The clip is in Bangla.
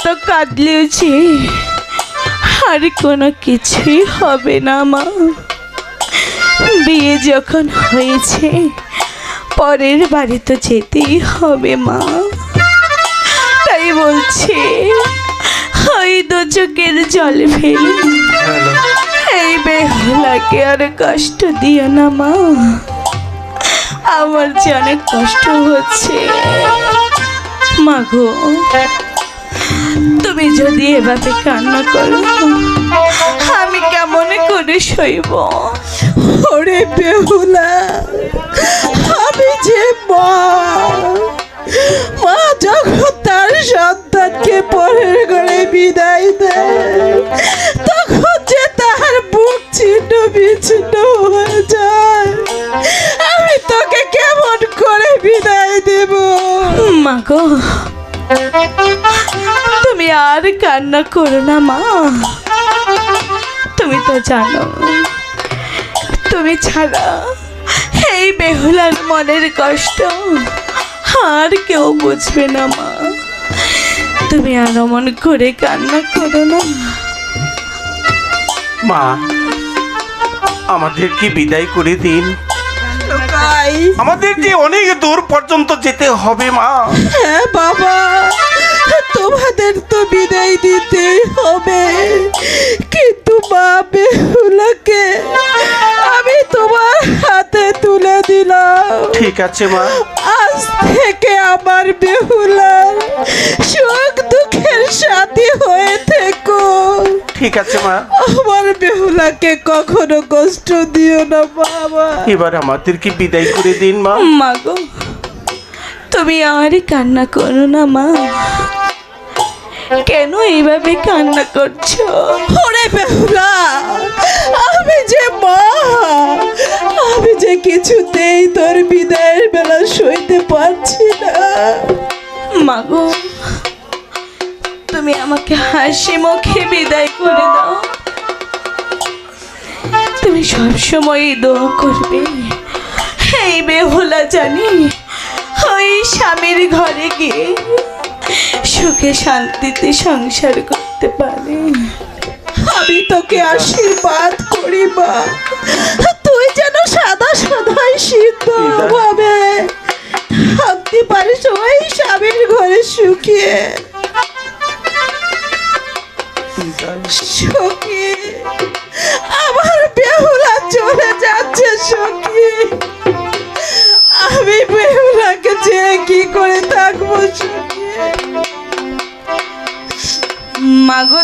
শত কাঁদলেওছি আর কোনো কিছুই হবে না মা। বিয়ে যখন হয়েছে, পরের বাড়ি তো যেতেই হবে মা। তাই বলছি, ওই দু চোখের জল ফেলে, এই বেহুলাকে আর কষ্ট দিও না মা। আমার যে অনেক কষ্ট হচ্ছে। মাগো তুমি যদি এভাবে কান্না করো আমি কেমন করে সইব? ওরে বেহুলা আমি যে মা মা যখন তার সন্তানকে পরের ঘরে বিদায় দেয় তখন যে তার বুক ছিন্ন বিচ্ছিন্ন হয়ে যায়। আমি তোকে কেমন করে বিদায় দেব? মাগো তুমি আর কান্না করো না মা তুমি তো জানো তুমি ছাড়া এই বেহুলার মনের কষ্ট আর কেউ বুঝবে না মা তুমি আর মন করে কান্না করো না মা আমাদেরকে বিদায় করে দিন। তাই আমাদের যে অনেক দূর পর্যন্ত যেতে হবে মা। হ্যাঁ বাবা। তোমাদের তো বিদায় দিতে হবে। কিন্তু মা বেহুলাকে আমি তোমার হাতে তুলে দিলাম। ঠিক আছে মা। আজ থেকে আমার বেহুলার সুখ দুঃখের সাথী হয়ে থেকো। ঠিক আছে মা। আমার বেহুলাকে কখনো কষ্ট দিও না বাবা এবার আমাদেরকে বিদায় করে দিন মা। মা গো তুমি আর কান্না করো না মা। কেন এইভাবে কান্না করছ? ওরে বেহুলা আমি যে মা আমি যে কিছুতেই তোর বিদায়ের বেলা সইতে পারছি না। মাগো তুমি আমাকে হাসি মুখে বিদায় করে দাও। তুমি সবসময় দোয়া করবে। এই বেহুলা জানি ওই স্বামীর ঘরে গিয়ে সুখে শান্তিতে সংসার করতে পারে। আমি তোকে আশীর্বাদ করি মা। তুই যেন সাদা সাদাই সিদ্ধ ভাবে থাকতে পারিস ওই স্বামীর ঘরে শুকিয়ে সখী। আমার বেহুলা চলে যাচ্ছে সখী। আমি বেহুলাকে যে কি করে থাকব মাগো